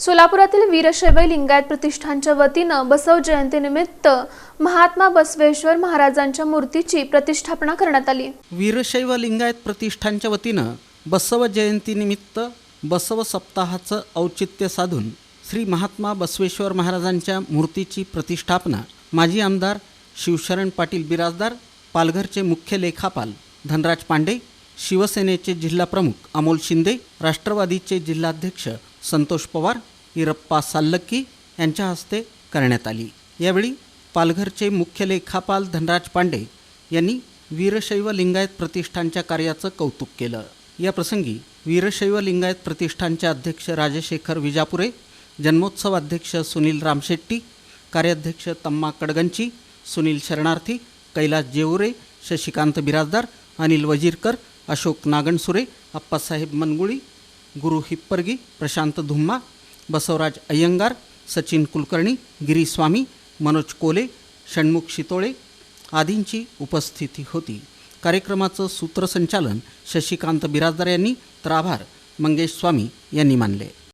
सोलापुरातील वीरशैव लिंगायत प्रतिष्ठानच्या वतीनं बसव जयंतीनिमित्त महात्मा बसवेश्वर महाराजांच्या मूर्तीची प्रतिष्ठापना करण्यात आली. वीरशैव लिंगायत प्रतिष्ठानच्या वतीनं बसव जयंतीनिमित्त बसव सप्ताहाचं औचित्य साधून श्री महात्मा बसवेश्वर महाराजांच्या मूर्तीची प्रतिष्ठापना माजी आमदार शिवशरण पाटील बिराजदार पालघरचे मुख्य लेखापाल धनराज पांडे शिवसेनेचे जिल्हाप्रमुख अमोल शिंदे राष्ट्रवादीचे जिल्हाध्यक्ष संतोष पवार इरप्पा साल्लक्की यांच्या हस्ते करण्यात आली. यावेळी पालघरचे मुख्य लेखापाल धनराज पांडे यांनी वीरशैव लिंगायत प्रतिष्ठानच्या कार्याचं कौतुक केलं. या प्रसंगी वीरशैव लिंगायत प्रतिष्ठानचे अध्यक्ष राजशेखर विजापुरे जन्मोत्सव अध्यक्ष सुनील रामशेट्टी कार्याध्यक्ष तम्मा कडगंची सुनील शरणार्थी कैलास जेवरे शशिकांत बिराजदार अनिल वजीरकर अशोक नागणसुरे अप्पासाहेब मनगुळी गुरु हिप्परगी प्रशांत धुम्मा बसवराज अय्यंगार सचिन कुलकर्णी गिरीस्वामी मनोज कोले षण्मुख शितोळे आदींची उपस्थिती होती कार्यक्रमाचं सूत्रसंचालन शशिकांत बिराजदार यांनी तर आभार मंगेश स्वामी यांनी मानले